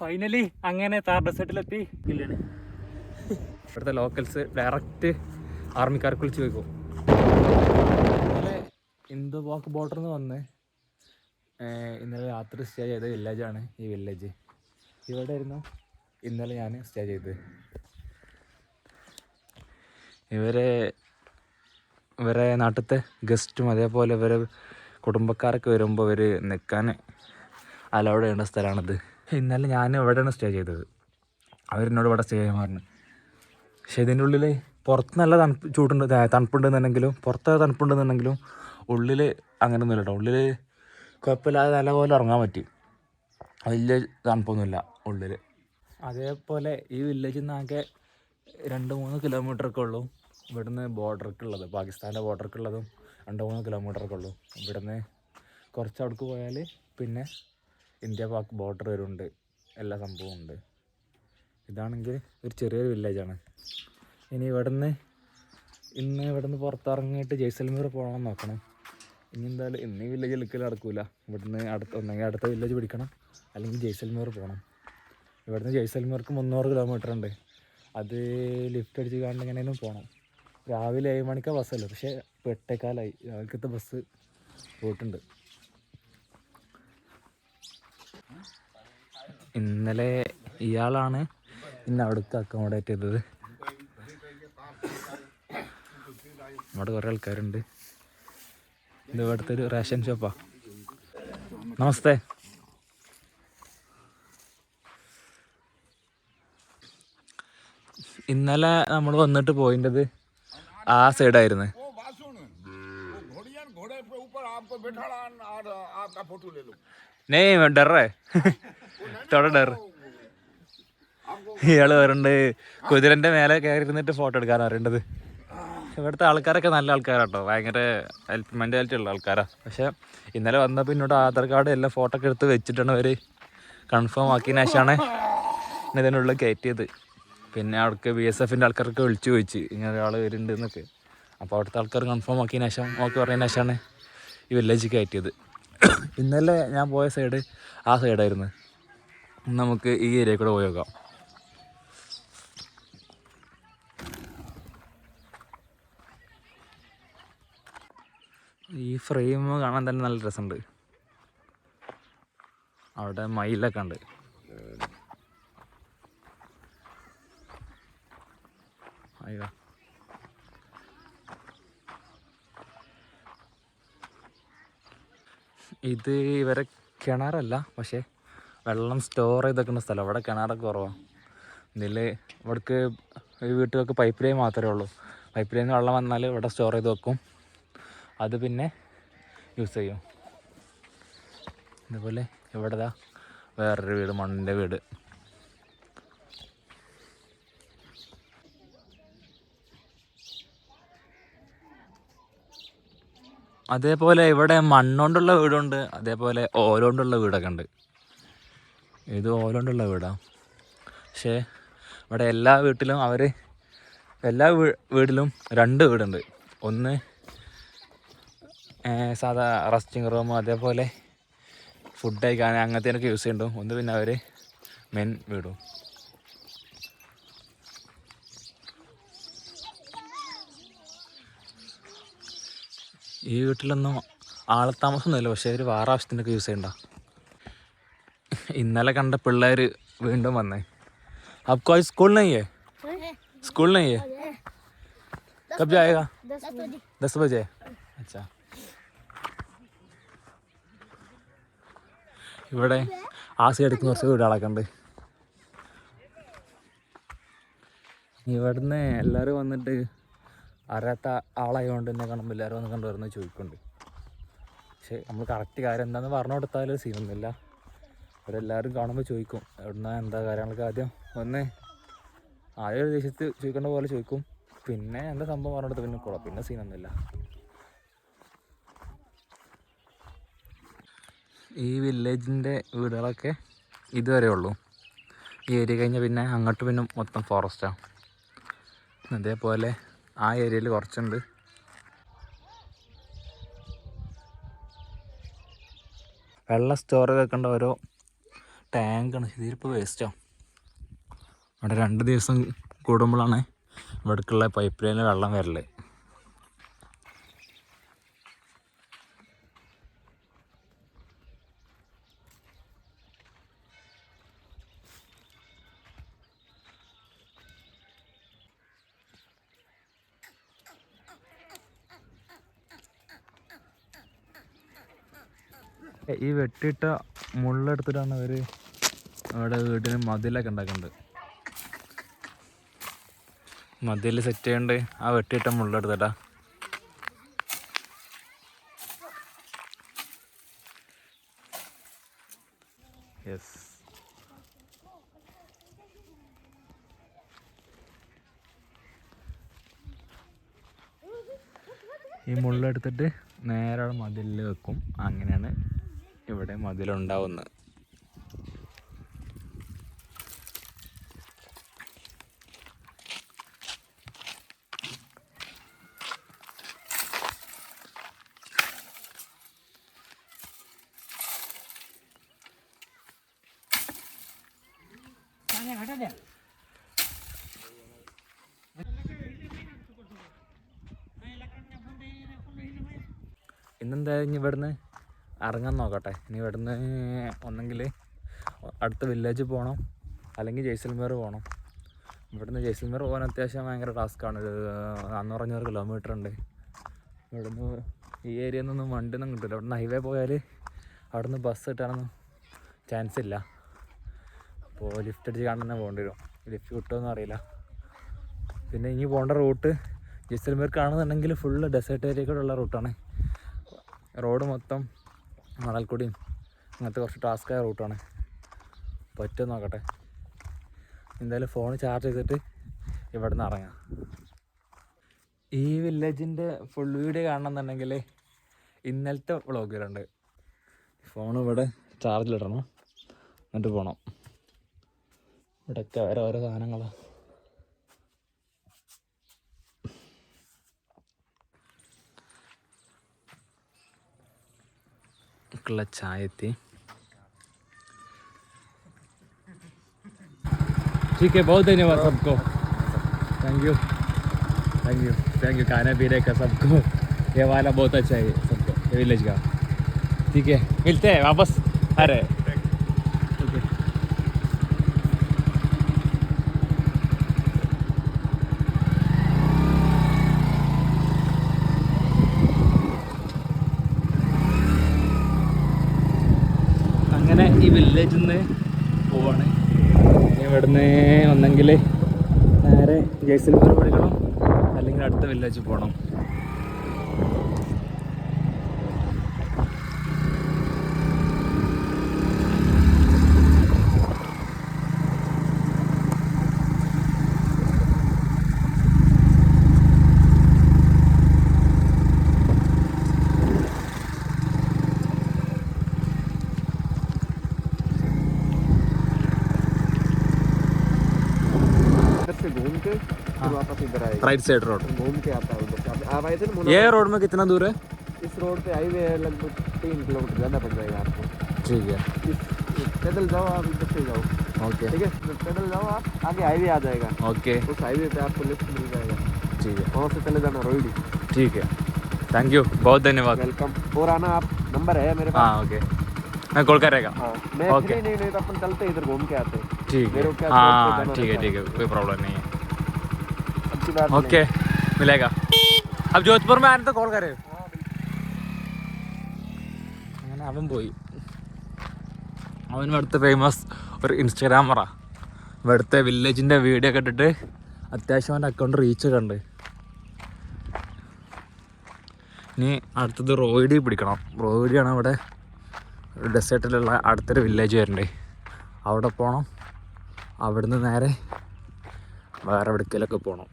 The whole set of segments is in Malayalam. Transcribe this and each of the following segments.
ഫൈനലി അങ്ങനെ താർ ഡെസേർട്ടിലെത്തി ഇല്ലാണ്. ഇവിടുത്തെ ലോക്കൽസ് ഡയറക്റ്റ് ആർമിക്കാർക്ക് വിളിച്ച് ചോദിക്കും. ഇന്നലെ ഇന്ദു വാക്ക് ബോർഡറിൽ നിന്ന് വന്ന് ഇന്നലെ രാത്രി സ്റ്റേ ചെയ്ത വില്ലേജാണ് ഈ വില്ലേജ് ഇവിടെ ആയിരുന്നു ഇന്നലെ ഞാൻ സ്റ്റേ ചെയ്തത് ഇവരെ ഇവരെ നാട്ടിലത്തെ ഗസ്റ്റും അതേപോലെ ഇവരെ കുടുംബക്കാരൊക്കെ വരുമ്പോൾ ഇവർ നിൽക്കാൻ അലൗഡ് ചെയ്യേണ്ട സ്ഥലമാണിത്. ഇന്നലെ ഞാൻ ഇവിടെയാണ് സ്റ്റേ ചെയ്തത്? അവരെന്നോട് ഇവിടെ സ്റ്റേ ചെയ്യാൻ പറഞ്ഞു. പക്ഷേ ഇതിന്റെ ഉള്ളിൽ പുറത്ത് നല്ല തണുപ്പ് ചൂടുണ്ട് തണുപ്പുണ്ടെന്നുണ്ടെങ്കിലും പുറത്ത് തണുപ്പുണ്ടെന്നുണ്ടെങ്കിലും ഉള്ളിൽ അങ്ങനെ ഒന്നുമില്ല ഉള്ളിൽ കുഴപ്പമില്ലാതെ നല്ലപോലെ ഉറങ്ങാൻ പറ്റി. വലിയ തണുപ്പൊന്നുമില്ല ഉള്ളിൽ അതേപോലെ ഈ വില്ലേജിൽ നിന്ന് ആകെ രണ്ട് മൂന്ന് കിലോമീറ്ററൊക്കെ ഉള്ളൂ. ഇവിടുന്ന് ബോർഡർക്ക് ഉള്ളത് പാകിസ്ഥാന്റെ ബോർഡർക്ക് ഉള്ളതും രണ്ട് മൂന്ന് കിലോമീറ്ററൊക്കെ ഉള്ളൂ. ഇവിടുന്ന് കുറച്ച് അവിടേക്ക് പോയാൽ പിന്നെ ഇന്ത്യ പാക് ബോർഡർ വരുന്നുണ്ട്. എല്ലാ സംഭവവും ഉണ്ട്. ഇതാണെങ്കിൽ ഒരു ചെറിയൊരു വില്ലേജാണ് ഇനി ഇവിടുന്ന് ഇന്ന് ഇവിടുന്ന് പുറത്തിറങ്ങിയിട്ട് ജയ്സൽമീർ പോകണമെന്ന് നോക്കണം. ഇനി എന്തായാലും ഇന്ന് വില്ലേജ് നിൽക്കൽ നടക്കില്ല ഇവിടുന്ന് അടുത്ത ഒന്നെങ്കിൽ അടുത്ത വില്ലേജ് പിടിക്കണം. അല്ലെങ്കിൽ ജയ്സൽമീർ പോകണം. ഇവിടുന്ന് ജയ്സൽമീർക്ക് മുന്നൂറ് കിലോമീറ്റർ ഉണ്ട്. അത് ലിഫ്റ്റ് അടിച്ച് കാണുന്ന എങ്ങനെയും പോകണം രാവിലെ ഏഴ് മണിക്കാണ് ബസ്സല്ലോ പക്ഷേ എട്ടേക്കാലായി രാവിലത്തെ ബസ് പോയിട്ടുണ്ട്. ഇന്നലെ ഇയാളാണ് ഇന്ന് അവിടുത്തെ അക്കോമഡേറ്റ് ചെയ്തത് അവിടെ കുറേ ആൾക്കാരുണ്ട് ഇത് ഇവിടുത്തെ ഒരു റേഷൻ ഷോപ്പാ നമസ്തേ ഇന്നലെ നമ്മൾ വന്നിട്ട് പോയിൻ്റെത് ആ സൈഡായിരുന്നു वो बात सुन वो തൊടർ. ഇയാൾ വരണ്ട് കുതിരന്റെ മേലെ കയറി ഇരുന്നിട്ട് ഫോട്ടോ എടുക്കാൻ അറിയേണ്ടത് ഇവിടുത്തെ ആൾക്കാരൊക്കെ നല്ല ആൾക്കാരാട്ടോ. ഭയങ്കര മെന്റാലിറ്റി ഉള്ള ആൾക്കാരാ. പക്ഷെ ഇന്നലെ വന്നപ്പോ എന്നോട് ആധാർ കാർഡ് എല്ലാം ഫോട്ടോ ഒക്കെ എടുത്ത് വെച്ചിട്ടാണ് അവർ കൺഫേം ആക്കിയ ശേഷമാണ് എന്നെ ഇതിനുള്ള കയറ്റിയത്. പിന്നെ അവിടേക്ക് ബി എസ് എഫിന്റെ ആൾക്കാരൊക്കെ വിളിച്ചു ചോദിച്ച് ഇങ്ങനെ ഒരാൾ വരുന്നുണ്ട് എന്നൊക്കെ അപ്പോൾ അവിടുത്തെ ആൾക്കാർ കൺഫേം ആക്കിയ ശേഷം ഓക്കെ പറഞ്ഞതിന് ശേഷമാണ് ഈ വില്ലേജ് കയറ്റിയത്. ഇന്നലെ ഞാൻ പോയ സൈഡ് ആ സൈഡായിരുന്നു നമുക്ക് ഈ ഏരിയ കൂടെ പോയി നോക്കാം. ഈ ഫ്രെയിം കാണാൻ തന്നെ നല്ല രസമുണ്ട്. അവിടെ മയിലൊക്കെ ഉണ്ട്. ഇത് ഇവരെ കിണറല്ല പക്ഷേ വെള്ളം സ്റ്റോർ ചെയ്ത് വെക്കുന്ന സ്ഥലം. അവിടെ കിണറൊക്കെ കുറവാണ് ഇതിൽ ഇവിടേക്ക് ഈ വീട്ടിലൊക്കെ പൈപ്പ് ലൈൻ മാത്രമേ ഉള്ളൂ. പൈപ്പ് ലൈനിൽ വെള്ളം വന്നാൽ ഇവിടെ സ്റ്റോർ ചെയ്ത് വെക്കും. അത് പിന്നെ യൂസ് ചെയ്യും. ഇതുപോലെ ഇവിടെ ദാ വേറൊരു വീട് മണ്ണിന്റെ വീട്. അതേപോലെ ഇവിടെ മണ്ണുകൊണ്ടുള്ള വീടുണ്ട്. അതേപോലെ ഓലോണ്ടുള്ള വീടൊക്കെ ഉണ്ട്. ഇത് ഓലോണ്ടുള്ള വീടാണ് പക്ഷേ ഇവിടെ എല്ലാ വീട്ടിലും അവർ എല്ലാ വീട്ടിലും രണ്ട് വീടുണ്ട്. ഒന്ന് സാധാ റെസ്റ്റിംഗ് റൂം അതേപോലെ ഫുഡ് കഴിക്കാൻ അങ്ങനത്തേനൊക്കെ യൂസ് ചെയ്യുന്നുണ്ട് ഒന്ന് പിന്നെ അവർ മെൻ വീടും. ഈ വീട്ടിലൊന്നും ആളത്താമസമൊന്നുമില്ല പക്ഷേ അവർ വേറെ ആവശ്യത്തിനൊക്കെ യൂസ് ചെയ്യണ്ട? ഇന്നലെ കണ്ട പിള്ളേർ വീണ്ടും വന്നേ आपको आज स्कूल नहीं है स्कूल नहीं है कब जाएगा दस बजे दस बजे अच्छा ഇവിടെ ആ സൈഡിൽ കുറച്ച് വീടുകളൊക്കെ ഉണ്ട് ഇവിടുന്ന് എല്ലാവരും വന്നിട്ട് അറിയാത്ത ആളായതുകൊണ്ട് എന്നെ കാണുമ്പോൾ എല്ലാവരും വന്ന് കണ്ടു വരുന്നത് ചോദിക്കുന്നുണ്ട് പക്ഷേ നമ്മൾ കറക്റ്റ് കാര്യം എന്താണെന്ന് പറഞ്ഞു കൊടുത്താൽ സീനൊന്നുമില്ല അവരെല്ലാവരും കാണുമ്പോൾ ചോദിക്കും എവിടുന്ന എന്താ കാര്യങ്ങളൊക്കെ ആദ്യം ഒന്ന് ആദ്യം ഒരു ദേശത്ത് ചോദിക്കേണ്ട പോലെ ചോദിക്കും. പിന്നെ എന്താ സംഭവം പറഞ്ഞു കൊടുത്ത് പിന്നെ കൊള്ളാം. പിന്നെ സീനൊന്നുമില്ല ഈ വില്ലേജിന്റെ വീടുകളൊക്കെ ഇതുവരെ ഉള്ളൂ. ഈ ഏരിയ കഴിഞ്ഞാൽ പിന്നെ അങ്ങോട്ട് പിന്നെ മൊത്തം ഫോറസ്റ്റാണ് അതേപോലെ ആ ഏരിയയിൽ കുറച്ചുണ്ട്. വെള്ളം സ്റ്റോർ വെക്കേണ്ട ഓരോ ടാങ്കാണ്. ഇതിലിപ്പോൾ വേസ്റ്റാ അവിടെ രണ്ട് ദിവസം കൂടുമ്പോഴാണ് ഇവിടേക്കുള്ള പൈപ്പ് ലൈനിൽ വെള്ളം വരൽ. ഈ വെട്ടിയിട്ട മുള്ളെടുത്തിട്ടാണ് അവർ അവിടെ വീട്ടിന് മതിലൊക്കെ ഉണ്ടാക്കുന്നുണ്ട് മതിൽ സെറ്റ് ചെയ്യണ്ട്. ആ വെട്ടിയിട്ട മുള്ളെടുത്തിട്ടാ. യെസ് ഈ മുള്ളെടുത്തിട്ട് നേരെ മതിലിൽ വെക്കും. അങ്ങനെയാണ് ഇവിടെ മതിലുണ്ടാവുന്നത് ഇന്നെന്തായാലും ഇനി ഇവിടുന്ന്? ഇറങ്ങാൻ നോക്കട്ടെ. ഇനി ഇവിടുന്ന് ഒന്നെങ്കിൽ അടുത്ത വില്ലേജ് പോകണം അല്ലെങ്കിൽ ജയ്സൽമേർ പോകണം ഇവിടുന്ന് ജയ്സൽമേർ പോകാൻ അത്യാവശ്യം ഭയങ്കര ടാസ്ക്കാണ് ഒരു നാന്നൂറഞ്ഞൂറ് കിലോമീറ്റർ ഉണ്ട്. ഇവിടുന്ന് ഈ ഏരിയയിൽ നിന്നൊന്നും വണ്ടി ഒന്നും കിട്ടില്ല ഇവിടുന്ന് ഹൈവേ പോയാൽ അവിടുന്ന് ബസ് കിട്ടാനൊന്നും ചാൻസ് ഇല്ല. അപ്പോൾ ലിഫ്റ്റ് അടിച്ച് കാണാൻ തന്നെ പോകേണ്ടി വരും. ലിഫ്റ്റ് കിട്ടുമെന്ന് അറിയില്ല. പിന്നെ ഇനി പോകേണ്ട റൂട്ട് ജയ്സൽമേർക്കാണെന്നുണ്ടെങ്കിൽ ഫുള്ള് ഡെസേർട്ട് ഏരിയ കൂടെ ഉള്ള റൂട്ടാണ് റോഡ് മൊത്തം മണൽക്കുടിയും അങ്ങനത്തെ കുറച്ച് ടാസ്ക്കായ റൂട്ടാണ്. പറ്റും നോക്കട്ടെ. എന്തായാലും ഫോൺ ചാർജ് ചെയ്തിട്ട് ഇവിടെ നിന്ന് ഇറങ്ങാം. ഈ വില്ലേജിന്റെ ഫുൾ വീഡിയോ കാണണം കാണണമെന്നുണ്ടെങ്കിൽ ഇന്നലത്തെ വ്ളോഗിലുണ്ട് ഫോൺ ഇവിടെ ചാർജിലിടണം. എന്നിട്ട് പോകണം ഇവിടെയൊക്കെ ഓരോ സാധനങ്ങളാണ് ಚಾಕ್ಲ ಚಾಯ್ ठीक है, बहुत धन्यवाद सबको। Thank you thank you thank you खाना पीने का सबको। ये वाला बहुत अच्छा है सबको। विलेज का। ठीक है, मिलते हैं वापस। अरे। നേരെ ജയ്സൽമേർ പഠിക്കണം അല്ലെങ്കിൽ അടുത്ത വില്ലേജിൽ പോകണം वापस इधर आएगा राइट साइड रोड। घूम के आता है उधर से। आप- आए थे ना ये रोड में कितना दूर है? इस रोड पे हाईवे है लगभग तीन किलोमीटर ज़्यादा पड़ जाएगा आपको। ठीक है। पैदल जाओ आप इधर से जाओ। ओके। ठीक है? पैदल जाओ आप आगे हाईवे आ जाएगा। ओके। उस हाईवे पे आपको लिफ्ट मिल जाएगा। ठीक है। वहाँ से चले जाना रोहिडी ठीक है। थैंक यू बहुत धन्यवाद। वेलकम और आना आप नंबर है मेरे पास? हाँ ओके। मैं कॉल करेगा हाँ। मैं. फ्री नहीं नहीं तो अपन चलते इधर घूम के आते हैं। ठीक है। हाँ ठीक है ठीक है कोई प्रॉब्लम नहीं है। अच्छी बात ओके मिलेगा अब जोधपुर में आने तो कॉल करे അങ്ങനെ അവൻ പോയി അവൻ ഇവിടുത്തെ ഫേമസ് ഒരു ഇൻസ്റ്റാഗ്രാമറാ ഇവിടുത്തെ വില്ലേജിൻ്റെ വീഡിയോ ഒക്കെ ഇട്ടിട്ട് അത്യാവശ്യം അവൻ്റെ അക്കൗണ്ട് റീച്ച് ഒക്കെ ഉണ്ട് ഇനി അടുത്തത് റോയിഡി പിടിക്കണം റോയിഡിയാണ് ഇവിടെ ഡെസേർട്ടിലുള്ള അടുത്തൊരു വില്ലേജ് വരുന്നുണ്ട് അവിടെ പോകണം അവിടുന്ന് നേരെ വേറെ എവിടേക്കെങ്കിലൊക്കെ പോകണം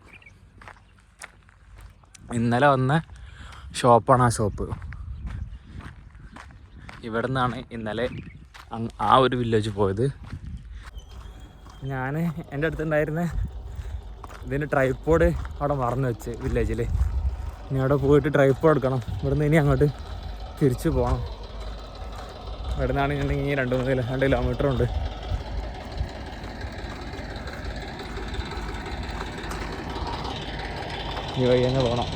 ഇന്നലെ വന്ന ഷോപ്പാണ് ആ ഷോപ്പ്. ഇവിടെ നിന്നാണ് ഇന്നലെ ആ ഒരു വില്ലേജ് പോയത്. ഞാൻ എന്റെ അടുത്തുണ്ടായിരുന്ന ഇതിന്റെ ട്രൈപ്പോഡ് അവിടെ മറന്നു വെച്ച് വില്ലേജിൽ ഇനി അവിടെ പോയിട്ട് ട്രൈപ്പോഡ് എടുക്കണം. ഇവിടുന്ന് ഇനി അങ്ങോട്ട് തിരിച്ചു പോകണം ഇവിടെ നിന്നാണെന്നുണ്ടെങ്കിൽ രണ്ട് മൂന്ന് രണ്ട് കിലോമീറ്റർ ഉണ്ട്. ഈ വഴി തന്നെ പോകണം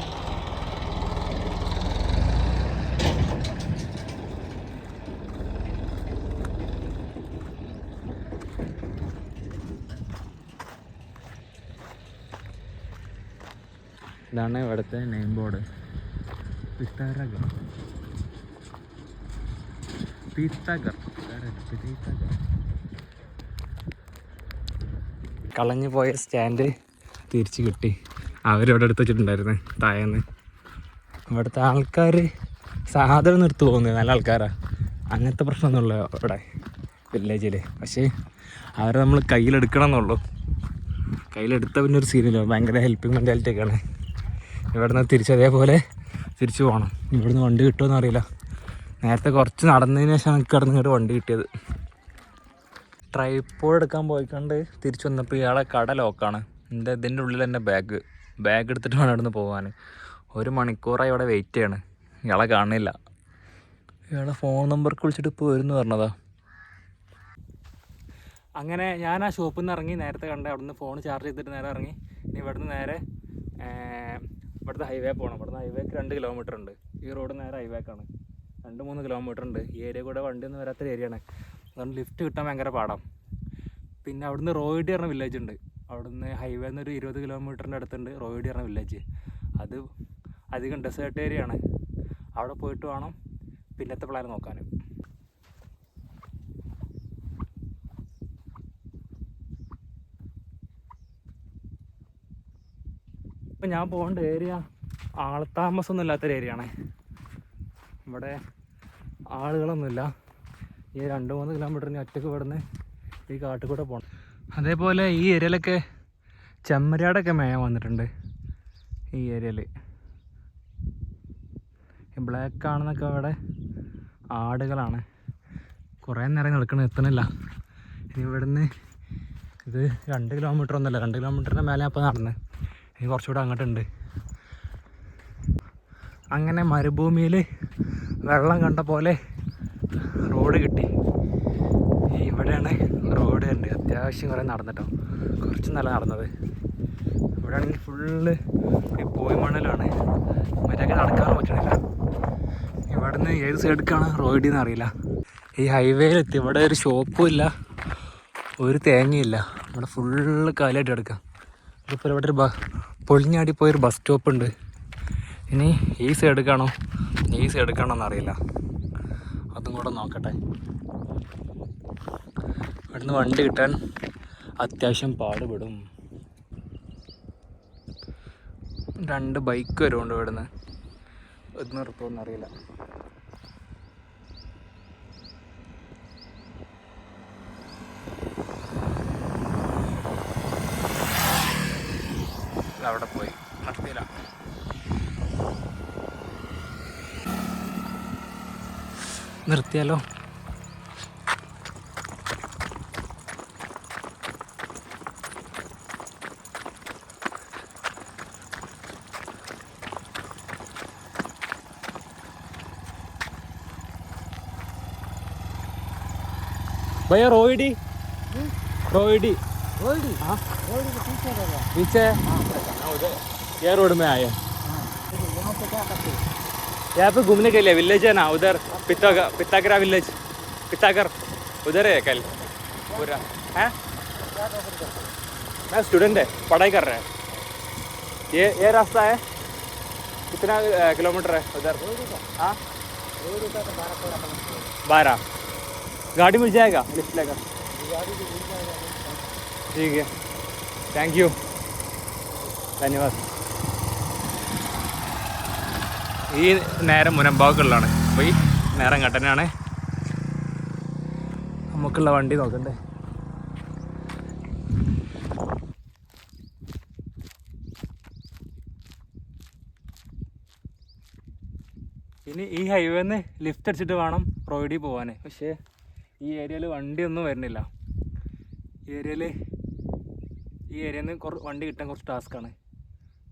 ഇതാണ് ഇവിടുത്തെ നെയിം ബോർഡ് പിത്താരഗർ പിത്താഗർ പിത്താഗർ കളഞ്ഞു പോയ സ്റ്റാൻഡ് തിരിച്ചു കിട്ടി. അവരിവിടെ എടുത്ത് വെച്ചിട്ടുണ്ടായിരുന്നു താഴെന്ന്. ഇവിടുത്തെ ആൾക്കാർ സാധനം നിർത്തി പോകുന്നത് നല്ല ആൾക്കാരാ. അങ്ങനത്തെ പ്രശ്നമൊന്നുമില്ല ഇവിടെ വില്ലേജിൽ പക്ഷേ അവരെ നമ്മൾ കയ്യിലെടുക്കണം എന്നുള്ളൂ കയ്യിലെടുത്ത പിന്നെ ഒരു സീനില്ല ഭയങ്കര ഹെൽപ്പിംഗ് മെന്റാലിറ്റി ഒക്കെയാണ്. ഇവിടുന്ന് തിരിച്ച് അതേപോലെ തിരിച്ചു പോകണം ഇവിടുന്ന് വണ്ടി കിട്ടുമെന്ന് അറിയില്ല. നേരത്തെ കുറച്ച് നടന്നതിന് ശേഷം എനിക്ക് കിടന്ന് ഇങ്ങോട്ട് വണ്ടി കിട്ടിയത്. ട്രൈപ്പോഡ് എടുക്കാൻ പോയിക്കൊണ്ട് തിരിച്ചു വന്നപ്പോൾ ഇയാളെ കട ലോക്കാണ് എന്റെ ഇതിന്റെ ഉള്ളിൽ എന്റെ ബാഗ് ബാഗ് എടുത്തിട്ട് വേണം അവിടെ നിന്ന് പോകാൻ ഒരു മണിക്കൂറായി ഇവിടെ വെയിറ്റ് ചെയ്യണം. ഇയാളെ കാണുന്നില്ല. ഇയാളെ ഫോൺ നമ്പർക്ക് വിളിച്ചിട്ട് ഇപ്പോൾ വരുന്നു പറഞ്ഞതാ. അങ്ങനെ ഞാൻ ആ ഷോപ്പിൽ നിന്ന് ഇറങ്ങി. നേരത്തെ കണ്ട് നിന്ന് ഫോൺ ചാർജ് ചെയ്തിട്ട് നേരെ ഇറങ്ങി. ഇനി ഇവിടുന്ന് നേരെ ഇവിടുത്തെ ഹൈവേ പോകണം ഇവിടുന്ന് ഹൈവേക്ക് രണ്ട് കിലോമീറ്റർ ഉണ്ട്. ഈ റോഡ് നേരെ ഹൈവേക്കാണ് രണ്ട് മൂന്ന് കിലോമീറ്റർ ഉണ്ട്. ഈ ഏരിയ കൂടെ വണ്ടി ഒന്നും വരാത്തൊരു ഏരിയ ആണ്. അതുകൊണ്ട് ലിഫ്റ്റ് കിട്ടാൻ ഭയങ്കര പാടാം. പിന്നെ അവിടുന്ന് റോയിഡ് പറഞ്ഞ വില്ലേജ് ഉണ്ട്. ഹൈവേ നിന്ന് ഒരു ഇരുപത് കിലോമീറ്ററിന്റെ അടുത്തുണ്ട് റോയിഡി പറഞ്ഞ വില്ലേജ് അത് അധികം ഡെസേർട്ട് ഏരിയ ആണ്. അവിടെ പോയിട്ട് വേണം പിന്നത്തെ പ്ലാൻ നോക്കാൻ. ഇപ്പം ഞാൻ പോകേണ്ട ഏരിയ ആൾത്താമസമൊന്നും ഇല്ലാത്തൊരു ഏരിയ ആണ്. ഇവിടെ ആളുകളൊന്നുമില്ല. ഈ രണ്ട് മൂന്ന് കിലോമീറ്ററിന് ഒറ്റയ്ക്ക് ഇവിടുന്ന് ഈ കാട്ടിൽ കൂടെ പോകണം അതേപോലെ ഈ ഏരിയയിലൊക്കെ ചെമ്മരിയാടൊക്കെ മേയാൻ വന്നിട്ടുണ്ട്. ഈ ഏരിയയിൽ ബ്ലാക്ക് ആണെന്നൊക്കെ അവിടെ ആടുകളാണ്. കുറേ നേരം നിൽക്കണ എത്തണില്ല. ഇനി ഇവിടുന്ന് ഇത് രണ്ട് കിലോമീറ്റർ ഒന്നുമല്ല. രണ്ട് കിലോമീറ്ററിന്റെ മേലെ അപ്പോൾ നടന്ന്. ഇനി കുറച്ചുകൂടെ അങ്ങോട്ടുണ്ട്. അങ്ങനെ മരുഭൂമിയിൽ വെള്ളം കണ്ട പോലെ റോഡ് കിട്ടി ഇവിടെയാണ് റോഡ് അത്യാവശ്യം കുറേ നടന്നിട്ടോ. കുറച്ച് നല്ല നടന്നത്. ഇവിടെ ഫുള്ള് ഈ പോയി മണലാണ്. മറ്റൊക്കെ നടക്കാനും പറ്റണില്ല. ഇവിടുന്ന് ഏത് സൈഡിലേക്കാണ് റോഡിൽ എന്ന് അറിയില്ല. ഈ ഹൈവേയിലെത്തി. ഇവിടെ ഒരു ഷോപ്പും ഇല്ല. ഒരു തേങ്ങയില്ല ഇവിടെ ഫുള്ള് കാലായിട്ട് കിടക്കാം. ഇതിപ്പോൾ ഇവിടെ ഒരു ബ പൊളിഞ്ഞാടി പോയൊരു ബസ് സ്റ്റോപ്പ് ഉണ്ട് ഇനി ഈ സൈഡ് കാണോ? ഈ സൈഡ് കാണോ എന്നറിയില്ല. അതും കൂടെ നോക്കട്ടെ. ഇവിടുന്ന് വണ്ടി കിട്ടാൻ അത്യാവശ്യം പാടുപെടും. രണ്ട് ബൈക്ക് വരുമുണ്ട് ഇവിടുന്ന്. ഒന്ന് നിർത്തുമെന്ന് അറിയില്ല. അവിടെ പോയി. നിർത്തിയില്ല. നിർത്തിയാലോ? भैया रोहिडी। रोहिडी। रोहिडी? हाँ। रोहिडी के पीछे पीछे? ये रोड में आए? यहाँ पे क्या करते हैं? यहाँ पे घूमने के लिए विलेज है ना उधर पिता पितागरा विलेज पितागर। उधर है कल। पूरा। है? मैं स्टूडेंट है पढ़ाई कर रहे हैं। ये ये रास्ता है। कितना किलोमीटर है उधर? हाँ? का तो बारह। गाड़ी मिल जाएगा लिफ्ट लेकर गाड़ी भी मिल जाएगा ठीक है थैंक यू ധന്യവാദ് ഈ നേരം മുനമ്പാക്കുള്ളതാണ് അപ്പോൾ ഈ നേരം കട്ടനാണ് നമുക്കുള്ള വണ്ടി നോക്കണ്ടേ ഇനി ഈ ഹൈവേന്ന് ലിഫ്റ്റ് അടിച്ചിട്ട് വേണം റോഡിൽ പോകാൻ പക്ഷേ ഈ ഏരിയയിൽ വണ്ടിയൊന്നും വരുന്നില്ല. ഈ ഏരിയയിൽ ഈ ഏരിയയിൽ നിന്ന് കുറച്ച് വണ്ടി കിട്ടാൻ കുറച്ച് ടാസ്ക്കാണ്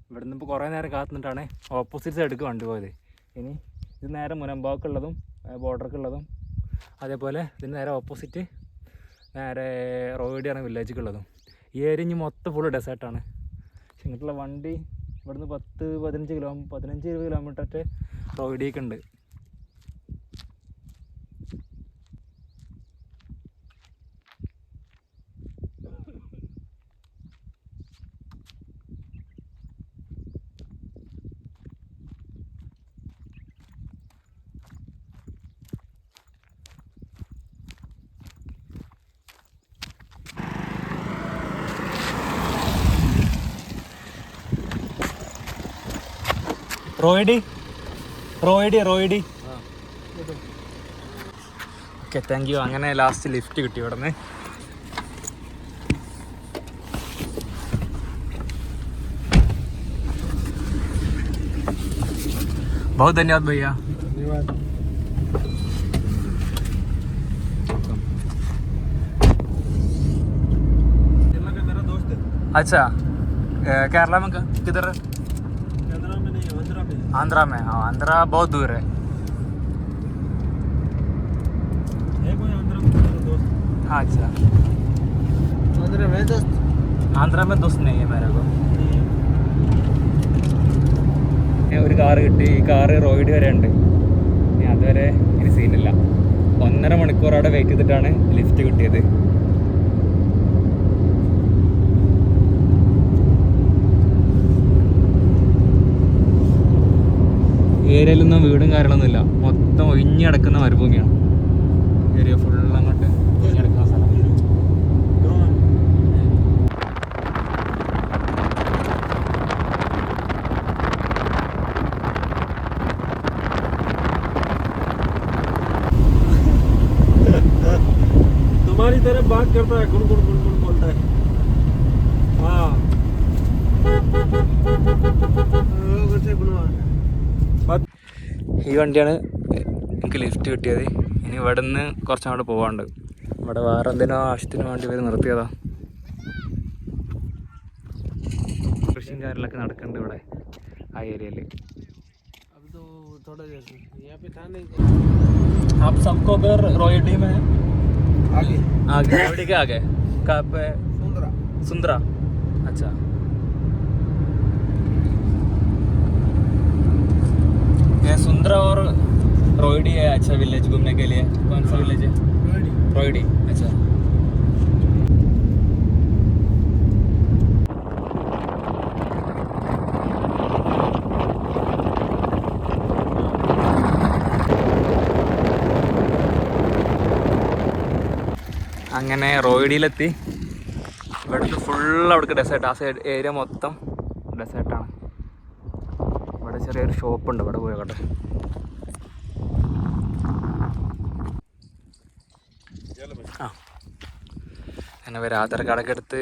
ഇവിടെ നിന്ന് ഇപ്പോൾ കുറേ നേരം കാത്തുനിന്നിട്ടാണ് ഓപ്പോസിറ്റ് സൈഡിലേക്ക് വണ്ടി പോയത്. ഇനി ഇത് നേരെ മുനമ്പാക്കുള്ളതും ബോർഡർക്കുള്ളതും അതേപോലെ ഇതിന് നേരെ ഓപ്പോസിറ്റ് നേരെ റോഡിയാണ് വില്ലേജിക്കുള്ളതും. ഈ ഏരിയ ഇനി മൊത്തം ഫുള്ള് ഡെസേർട്ടാണ് പക്ഷെ ഇങ്ങോട്ടുള്ള വണ്ടി ഇവിടുന്ന് പത്ത് പതിനഞ്ച് കിലോ പതിനഞ്ച് ഇരുപത് കിലോമീറ്റർ റോയിഡിയൊക്കെ ഉണ്ട്. റോയിഡി റോയിഡി റോയിഡി ഓക്കെ താങ്ക് യു അങ്ങനെ ലാസ്റ്റ് ലിഫ്റ്റ് കിട്ടി ഇവിടെ നിന്ന് बहुत धन्यवाद भैया मेरा दोस्त है अच्छा अ, केरला में क- किधर आंध्रा में नहीं आंध्रा में आंध्रा में हाँ आंध्रा बहुत दूर है है कोई आंध्रा में मेरा दोस्त हाँ अच्छा आंध्रा में दोस्त ആന്ധ്ര में दोस्त नहीं है मेरे को ഒരു കാറ് കിട്ടി ഈ കാറ് റോയിഡ് വരെ ഉണ്ട് ഇനി അതുവരെ ഇനി സീനില്ല ഒന്നര മണിക്കൂർ അവിടെ വെയിറ്റ് ചെയ്തിട്ടാണ് ലിഫ്റ്റ് കിട്ടിയത് ഏരിയയിലൊന്നും വീടും കാര്യങ്ങളൊന്നുമില്ല മൊത്തം ഒഴിഞ്ഞടക്കുന്ന മരുഭൂമിയാണ് ഏരിയ ഫുൾ അങ്ങോട്ട് ഒഴിഞ്ഞടക്കുന്ന സ്ഥലം तुम्हारी तरह बात करता है गुण गुण गुण गुण बोलता है हाँ बात ഈ വണ്ടിയാണ് എനിക്ക് ലിഫ്റ്റ് കിട്ടിയത് ഇനി ഇവിടെ നിന്ന് കുറച്ചങ്ങോട്ട് പോകാണ്ട് ഇവിടെ വേറെ എന്തിനോ ആവശ്യത്തിന് വേണ്ടി ഇവർ നിർത്തിയതാ കൃഷിയും കാര്യങ്ങളൊക്കെ നടക്കുന്നുണ്ട് ഇവിടെ ആ ഏരിയയിൽ अब तो थोड़ा जैसे यहाँ पे था नहीं आप सबको अगर रोयडी में आगे आगे रोयडी के आगे कहाँ पे सुंदरा सुंदरा अच्छा ये सुंदरा और रोयडी है अच्छा विलेज घूमने के लिए कौन सा विलेज है रोयडी अच्छा അങ്ങനെ റോയിഡിയിലെത്തി ഇവിടുത്തെ ഫുൾ അവിടേക്ക് ഡെസേർട്ട് ആ സൈഡ് ഏരിയ മൊത്തം ഡെസേർട്ടാണ് ഇവിടെ ചെറിയൊരു ഷോപ്പുണ്ട് ഇവിടെ പോയോട്ടെ അങ്ങനെ ഒരു ആധാർ കാർഡൊക്കെ എടുത്ത്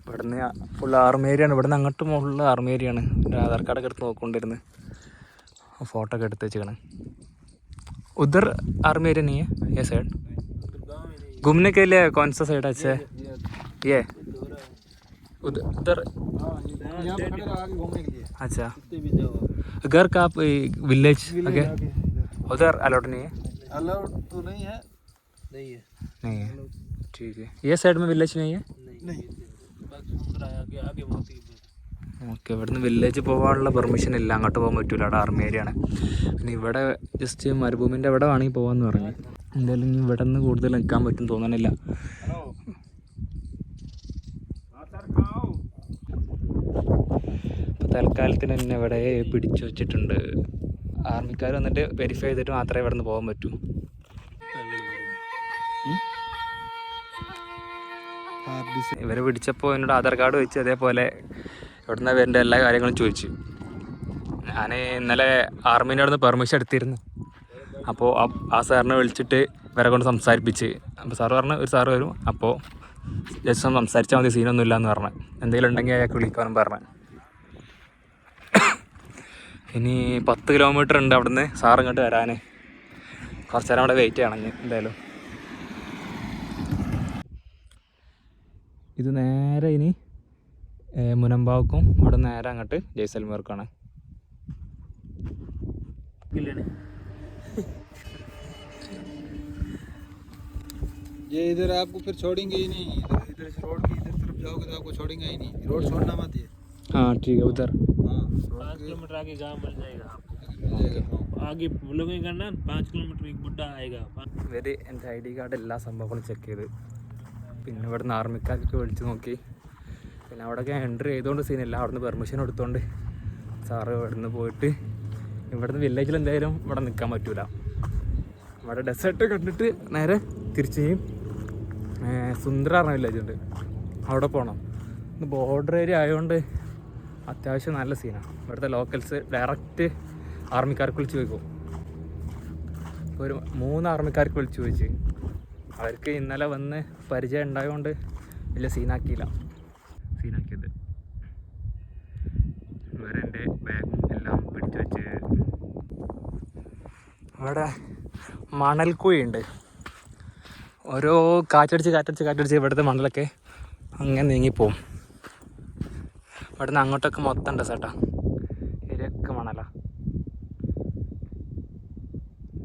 ഇവിടുന്ന് ഫുൾ ആർമി ഏരിയ ആണ് ഇവിടുന്ന് അങ്ങോട്ട് മുകളിൽ ആർമി ഏരിയ ആണ് ഒരു ആധാർ കാർഡൊക്കെ എടുത്ത് നോക്കൊണ്ടിരുന്ന് ഫോട്ടോ ഒക്കെ എടുത്ത് വെച്ചേക്കണ് ഉധർ आर्मी एरिया नहीं है ये साइड घूमने के लिए कौन सा साइड अच्छा है ये उधर उधर यहाँ पे खड़े रहो आगे घूमने के लिए अच्छा कितने भी जाओ घर का विलेज आगे आगे उधर अलाउड नहीं है अलाउड तो नहीं है नहीं है नहीं है ठीक है ये साइड में विलेज नहीं है नहीं बस सुंदरा है आगे आगे बहुत ही ഓക്കെ ഇവിടുന്ന് വില്ലേജ് പോകാനുള്ള പെർമിഷൻ ഇല്ല അങ്ങോട്ട് പോകാൻ പറ്റൂല അവിടെ ആർമി ഏരിയ ആണ് പിന്നെ ഇവിടെ ജസ്റ്റ് മരുഭൂമിൻ്റെ എവിടെ വേണമെങ്കിൽ പോകാമെന്ന് പറഞ്ഞു എന്തായാലും ഇനി ഇവിടെ നിന്ന് കൂടുതൽ നിൽക്കാൻ പറ്റും തോന്നണില്ല അപ്പോൾ തൽക്കാലത്തിന് എന്നെ ഇവിടെ പിടിച്ചു വെച്ചിട്ടുണ്ട് ആർമിക്കാർ വന്നിട്ട് വെരിഫൈ ചെയ്തിട്ട് മാത്രമേ ഇവിടെ നിന്ന് പോകാൻ പറ്റൂ ഇവരെ പിടിച്ചപ്പോൾ എന്നോട് ആധാർ കാർഡ് വെച്ച് അതേപോലെ ഇവിടുന്ന് വരുന്ന എല്ലാ കാര്യങ്ങളും ചോദിച്ചു. ഞാൻ ഇന്നലെ ആർമീന്റെ പെർമിഷൻ എടുത്തിരുന്നു. അപ്പോൾ ആ- സാറിനെ വിളിച്ചിട്ട് ഇവരെ കൊണ്ട് സംസാരിപ്പിച്ച്. അപ്പോൾ സാറ് പറഞ്ഞു ഒരു സാറ് വരും. അപ്പോൾ ജസ്റ്റ് ഒന്ന് സംസാരിച്ചാൽ മതി സീനൊന്നുമില്ല എന്ന് പറഞ്ഞു. എന്തെങ്കിലും ഉണ്ടെങ്കിൽ അയാൾക്ക് വിളിക്കാനും പറഞ്ഞു. ഇനി പത്ത് കിലോമീറ്റർ ഉണ്ട് അവിടുന്ന് സാർ ഇങ്ങോട്ട് വരാൻ കുറച്ച് നേരം അവിടെ വെയിറ്റ് ചെയ്യണം എന്തായാലും. ഇത് നേരെ ഇനി ഏ, മുനമ്പാവക്കും ഇവിടെ നേരെ അങ്ങോട്ട് ജയ്സൽമേർക്കാണ് ये इधर आपको फिर छोड़ेंगे ही नहीं इधर इधर से रोड की इधर तरफ जाओगे तो आपको छोड़ेंगे ही नहीं रोड छोड़ना मत ये हाँ ठीक है उधर हाँ किलोमीटर आगे गांव मिल जाएगा आपको आगे बोलोगे करना पाँच किलोमीटर एक बुड्ढा आएगा ഇവർ എൻ്റെ ഐ ഡി കാർഡ് എല്ലാ സംഭവങ്ങളും ചെക്ക് ചെയ്ത് പിന്നെ ഇവിടെ നിന്ന് ആർമിക്കാർക്ക് വിളിച്ച് നോക്കി. പിന്നെ അവിടെയൊക്കെ എൻട്രി ചെയ്തുകൊണ്ട് സീനില്ല അവിടെ നിന്ന് പെർമിഷൻ എടുത്തുകൊണ്ട് സാറ് ഇവിടെ നിന്ന് പോയിട്ട് ഇവിടുന്ന് വില്ലേജിൽ എന്തായാലും ഇവിടെ നിൽക്കാൻ പറ്റൂല. ഇവിടെ ഡെസേർട്ട് കണ്ടിട്ട് നേരെ തിരിച്ചു ചെയ്യും. സുന്ദര പറഞ്ഞ വില്ലേജ് ഉണ്ട്. അവിടെ പോകണം ഇന്ന് ബോർഡർ ഏരിയ ആയതുകൊണ്ട് അത്യാവശ്യം നല്ല സീനാണ് ഇവിടുത്തെ ലോക്കൽസ് ഡയറക്റ്റ് ആർമിക്കാർക്ക് വിളിച്ച് ചോദിക്കും. ഒരു മൂന്ന് ആർമിക്കാർക്ക് വിളിച്ച് ചോദിച്ച്. അവർക്ക് ഇന്നലെ വന്ന് പരിചയം ഉണ്ടായതുകൊണ്ട് വലിയ സീനാക്കിയില്ല. സീനാക്കിയത്. ഇവരെന്റെ ബാഗും എല്ലാം പിടിച്ചു വെച്ച്. ഇവിടെ മണൽക്കുഴിയുണ്ട് ഓരോ കാറ്റടിച്ച് കാറ്റടിച്ച് കാറ്റടിച്ച് ഇവിടുത്തെ മണലൊക്കെ അങ്ങനെ നീങ്ങിപ്പോവും. ഇവിടുന്ന് അങ്ങോട്ടൊക്കെ മൊത്തം ഉണ്ട് ചേട്ടാ ഇരക്ക് മണലാ.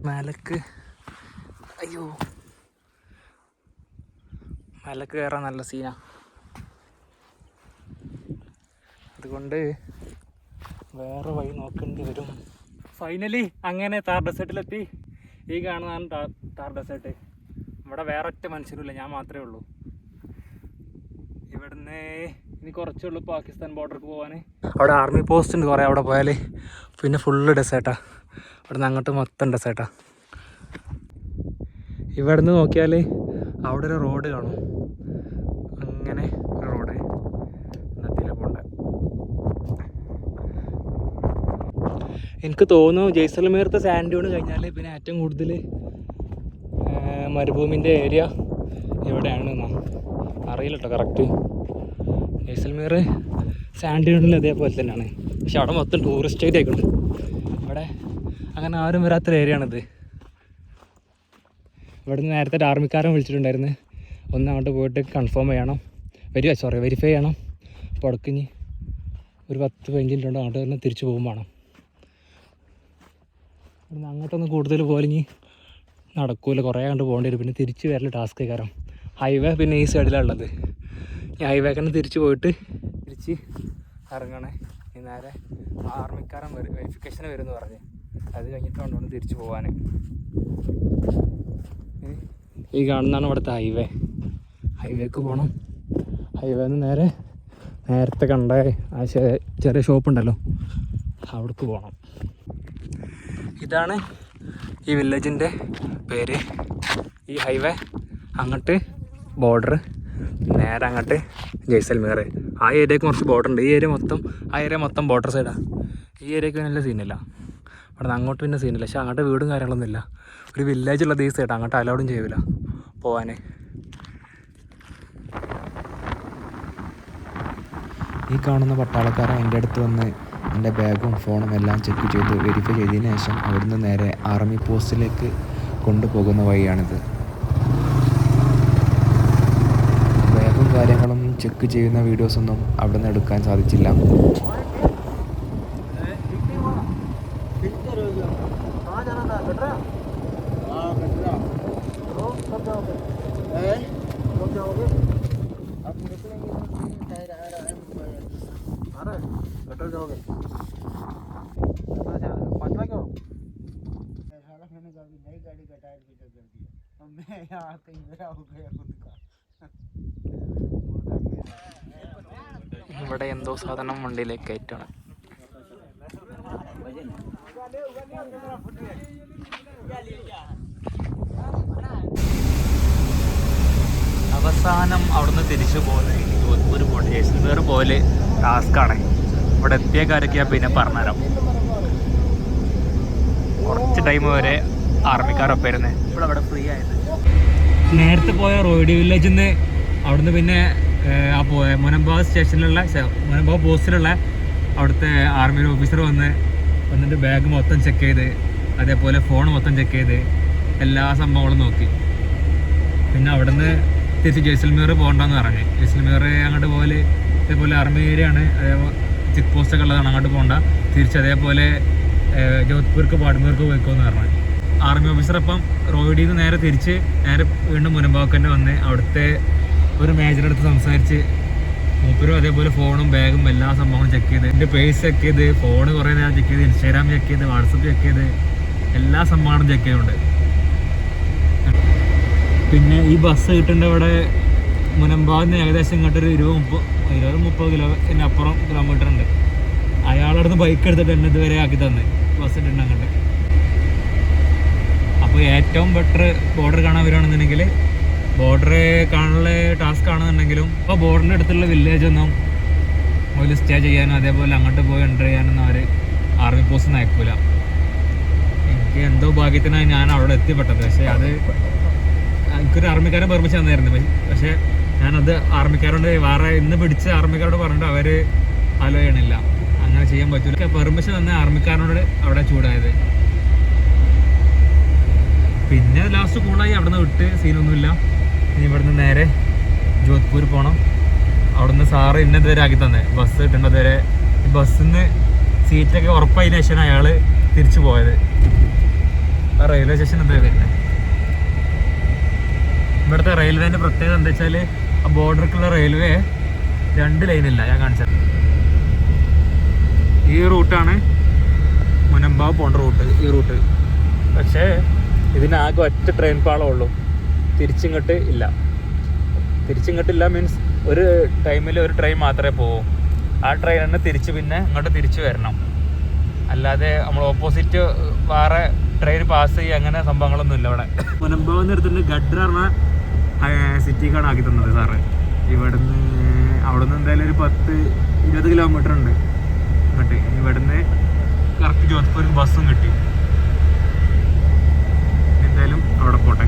മേലക്ക് അയ്യോ. മലക്ക് കയറാൻ നല്ല സീനാ. അതുകൊണ്ട് വേറെ വഴി നോക്കേണ്ടി വരും. ഫൈനലി അങ്ങനെ താർ ഡെസേർട്ടിലെത്തി ഈ കാണുന്നതാണ് താർ ഡെസേർട്ട് ഇവിടെ വേറെ ഒറ്റ മനുഷ്യരുമില്ല ഞാൻ മാത്രമേ ഉള്ളൂ. ഇവിടുന്ന് ഇനി കുറച്ചേ ഉള്ളൂ പാകിസ്ഥാൻ ബോർഡർക്ക് പോകാൻ അവിടെ ആർമി പോസ്റ്റ് ഉണ്ട് കുറേ അവിടെ പോയാൽ പിന്നെ ഫുള്ള് ഡെസേർട്ടാ ഇവിടുന്ന് അങ്ങോട്ട് മൊത്തം ഡെസേർട്ടാ ഇവിടുന്ന് നോക്കിയാൽ അവിടെ ഒരു റോഡ് കാണും. അങ്ങനെ റോഡ് നദിയിലെ പോണ്ട. എനിക്ക് തോന്നുന്നു ജയ്സൽമീർത്തെ സാൻഡ് ഡ്യൂൺ കഴിഞ്ഞാൽ പിന്നെ ഏറ്റവും കൂടുതൽ മരുഭൂമിന്റെ ഏരിയ എവിടെയാണെന്നോ അറിയില്ല കേട്ടോ കറക്റ്റ് ജയ്സൽമീർ സാൻഡ് ഡ്യൂണിൽ അതേപോലെ തന്നെയാണ്. പക്ഷെ അവിടെ മൊത്തം ടൂറിസ്റ്റ് ഏരിയ ആയിക്കൊണ്ട് ഇവിടെ അങ്ങനെ ആരും വരാത്തൊരു ഏരിയ ആണിത്. ഇവിടുന്ന് നേരത്തെ ഒരു ആർമിക്കാരൻ വിളിച്ചിട്ടുണ്ടായിരുന്നു. ഒന്ന് അങ്ങോട്ട് പോയിട്ട് കൺഫേം ചെയ്യണം. വരിക സോറി വെരിഫൈ ചെയ്യണം. അപ്പോൾ അടക്കിഞ്ഞ് ഒരു പത്ത് പതിനഞ്ച് മിനിറ്റ് അങ്ങോട്ട് തന്നെ തിരിച്ചു പോകും വേണം. അങ്ങോട്ടൊന്നും കൂടുതൽ പോലിഞ്ഞ് നടക്കൂല. കുറേ കണ്ട് പോകേണ്ടി വരും. പിന്നെ തിരിച്ച് വരൽ ടാസ്ക് കാരണം ഹൈവേ പിന്നെ ഈ സൈഡിലാണ് ഉള്ളത്. ഈ ഹൈവേ തന്നെ തിരിച്ച് പോയിട്ട് തിരിച്ച് ഇറങ്ങണേ. നേരെ ആർമിക്കാരൻ വെരിഫിക്കേഷന് വരുമെന്ന് പറഞ്ഞ്. അത് കഴിഞ്ഞിട്ട് കൊണ്ടുവന്ന് തിരിച്ച് പോകാൻ ഈ കാണുന്നതാണ് ഇവിടുത്തെ ഹൈവേ ഹൈവേക്ക് പോകണം ഹൈവേന്ന് നേരെ നേരത്തെ കണ്ട ആ ചെറിയ ഷോപ്പ് ഉണ്ടല്ലോ. അവിടേക്ക് പോകണം ഇതാണ് ഈ വില്ലേജിന്റെ പേര്. ഈ ഹൈവേ അങ്ങോട്ട് ബോർഡർ നേരെ അങ്ങോട്ട് ജയ്സൽമീർ. ആ ഏരിയക്ക് കുറച്ച് ബോർഡർ ഉണ്ട്. ഈ ഏരിയ മൊത്തം ആ ഏരിയ മൊത്തം ബോർഡർ സൈഡാണ് ഈ ഏരിയക്ക് നല്ല സീനില്ല അവിടെ അങ്ങോട്ട് പിന്നെ സീനില്ല പക്ഷെ അങ്ങോട്ട് വീടും കാര്യങ്ങളൊന്നുമില്ല ഒരു വില്ലേജ് ദിവസം ആയിട്ട് അങ്ങോട്ട് അലൗഡും ചെയ്യൂല പോവാനേ. ഈ കാണുന്ന പട്ടാളക്കാരൻ എന്റെ അടുത്ത് വന്ന് എന്റെ ബാഗും ഫോണും എല്ലാം ചെക്ക് ചെയ്ത് വെരിഫൈ ചെയ്തതിന് ശേഷം അവിടുന്ന് നേരെ ആർമി പോസ്റ്റിലേക്ക് കൊണ്ടുപോകുന്ന വഴിയാണിത്. ബാഗും കാര്യങ്ങളും ചെക്ക് ചെയ്യുന്ന വീഡിയോസൊന്നും അവിടുന്ന് എടുക്കാൻ സാധിച്ചില്ല. हाँ कटरा हैं? अब निकलेंगे तो तीन टायर आ रहा है ऊपर। आ रहा है कटर जाओगे मैं साला मैंने कहा अभी नई गाड़ी का टायर पीछे कर दिया अब मैं यहाँ कहीं मेरा हो गया खुद का ഇവിടെ എന്തോ സാധനം വണ്ടിയിലേക്ക് കയറ്റാണ് അവസാനം അവിടുന്ന് തിരിച്ചു പോകുന്നത് ജോധ്പൂർ പോകണം ജയ്സൽമേർ പോലെ ടാസ്ക്കാണ് ഇവിടെ എത്തിയ കാര്യമൊക്കെ പിന്നെ പറഞ്ഞുതരാം. കുറച്ച് ടൈം വരെ ആർമിക്കാരൊപ്പം ഇരുന്ന്. ഇവിടെ അവിടെ ഫ്രീ ആയത് നേരത്തെ പോയ റോയിഡി വില്ലേജിൽ നിന്ന് അവിടുന്ന് പിന്നെ ആ പോയ മുനമ്പാവ് സ്റ്റേഷനിലുള്ള മുനമ്പാവ് പോസ്റ്റിലുള്ള അവിടുത്തെ ആർമി ഓഫീസർ വന്ന് വന്നിട്ട് ബാഗ് മൊത്തം ചെക്ക് ചെയ്ത് അതേപോലെ ഫോൺ മൊത്തം ചെക്ക് ചെയ്ത് എല്ലാ സംഭവങ്ങളും നോക്കി. പിന്നെ അവിടുന്ന് തിരിച്ച് ജയ്സൽമീർ പോകണ്ടെന്ന് പറഞ്ഞു. ജയ്സൽമീർ അങ്ങോട്ട് പോലെ അതേപോലെ ആർമി ഏരിയ ആണ്. അതേപോലെ ചെക്ക് പോസ്റ്റ് ഒക്കെ ഉള്ളതാണ് അങ്ങോട്ട് പോകണ്ട. തിരിച്ച് അതേപോലെ ജോധ്പൂർക്ക് ബാഡ്മീർക്ക് പോയിക്കോന്ന് പറഞ്ഞു. ആർമി ഓഫീസർ അപ്പം നിന്ന് നേരെ തിരിച്ച് നേരെ വീണ്ടും മുരമ്പാക്കന്റെ വന്ന് അവിടുത്തെ ഒരു മേജറെടുത്ത് സംസാരിച്ച് മൂപ്പരും അതേപോലെ ഫോണും ബാഗും എല്ലാ സംഭവങ്ങളും ചെക്ക് ചെയ്ത്. എന്റെ പേഴ്സ് ചെക്ക് ചെയ്ത് ഫോൺ കുറേ നേരം ചെക്ക് ചെയ്ത് ഇൻസ്റ്റാഗ്രാം ചെക്ക് ചെയ്ത് വാട്സപ്പ് ചെക്ക് ചെയ്ത് എല്ലാ സംഭവങ്ങളും ചെക്ക് ചെയ്തുണ്ട് പിന്നെ ഈ ബസ് കിട്ടേണ്ട ഇവിടെ മുനമ്പാന്ന് ഏകദേശം ഇങ്ങോട്ടൊരു ഇരുപത് മുപ്പത് ഇരുപത് മുപ്പത് കിലോ അപ്പുറം കിലോമീറ്റർ ഉണ്ട്. അയാളടുത്ത് ബൈക്ക് എടുത്തിട്ട് എന്നെ ഇതുവരെ ആക്കി തന്നെ ബസ് ഇട്ടുണ്ട് അങ്ങോട്ട്. അപ്പോൾ ഏറ്റവും ബെറ്റർ ബോർഡർ കാണാൻ വരികയാണെന്നുണ്ടെങ്കിൽ ബോർഡർ കാണാനുള്ള ടാസ്ക് ആണെന്നുണ്ടെങ്കിലും ഇപ്പോൾ ബോർഡറിന്റെ അടുത്തുള്ള വില്ലേജ് ഒന്നും ഒരു സ്റ്റേ ചെയ്യാനും അതേപോലെ അങ്ങോട്ട് പോയി എന്റർ ചെയ്യാനൊന്നും അവർ ആർമി പോസ്റ്റ് നയക്കൂല എനിക്ക് എന്തോ ഭാഗ്യത്തിനാണ് ഞാൻ അവിടെ എത്തിപ്പെട്ടത്. പക്ഷേ അത് എനിക്കൊരു ആർമിക്കാരൻ പെർമിഷൻ തന്നായിരുന്നു. പക്ഷെ- ഞാനത് ആർമിക്കാരോട് വേറെ ഇന്ന് പിടിച്ച ആർമിക്കാരോട് പറഞ്ഞിട്ട് അവർ അലോ ചെയ്യണില്ല. അങ്ങനെ ചെയ്യാൻ പറ്റൂല. പെർമിഷൻ തന്നെ ആർമിക്കാരനോട് അവിടെ ചൂടായത്. പിന്നെ ലാസ്റ്റ് കൂളായി അവിടെ നിന്ന് വിട്ട് സീനൊന്നുമില്ല ഇനി ഇവിടുന്ന് നേരെ ജോധ്പൂർ പോകണം അവിടുന്ന് സാറ് ഇന്നതുവരെ ആക്കി തന്നെ. ബസ് കിട്ടേണ്ടത് വരെ ബസ്സിൽ നിന്ന് സീറ്റൊക്കെ ഉറപ്പായതിനു ശേഷമാണ് അയാൾ തിരിച്ചു പോയത്. ആ റെയിൽവേ സ്റ്റേഷൻ എന്താ വരുന്നത് ഇവിടുത്തെ റെയിൽവേന്റെ പ്രത്യേകത എന്താ വെച്ചാൽ ആ ബോർഡർക്കുള്ള റെയിൽവേ രണ്ട് ലൈനില്ല ഞാൻ കാണിച്ചത്. ഈ റൂട്ടാണ് മുനമ്പാവ് പോണ്ട റൂട്ട്. ഈ റൂട്ട്. പക്ഷേ ഇതിനാകെ ഒറ്റ ട്രെയിൻ പാളമേ ഉള്ളൂ. തിരിച്ചിങ്ങോട്ട് ഇല്ല. തിരിച്ചിങ്ങോട്ടില്ല മീൻസ് ഒരു ടൈമിൽ ഒരു ട്രെയിൻ മാത്രമേ പോകൂ ആ ട്രെയിൻ തന്നെ തിരിച്ച് പിന്നെ ഇങ്ങോട്ട് തിരിച്ചു വരണം. അല്ലാതെ നമ്മൾ ഓപ്പോസിറ്റ് വേറെ ട്രെയിൻ പാസ് ചെയ്യുക അങ്ങനെ സംഭവങ്ങളൊന്നും ഇല്ല മുനമ്പാവ് നിർത്തുന്നത് ഗഡ്ര പറഞ്ഞ സിറ്റിക്കാണ് ആക്കി തന്നത് സാറ്. ഇവിടുന്ന് അവിടുന്ന് എന്തായാലും ഒരു പത്ത് ഇരുപത് കിലോമീറ്റർ ഉണ്ട്. ഇങ്ങോട്ട്. ഇവിടുന്ന് കറക്റ്റ് ജോധ്പൂരും ബസ്സും കിട്ടി. എന്തായാലും അവിടെ പോട്ടെ.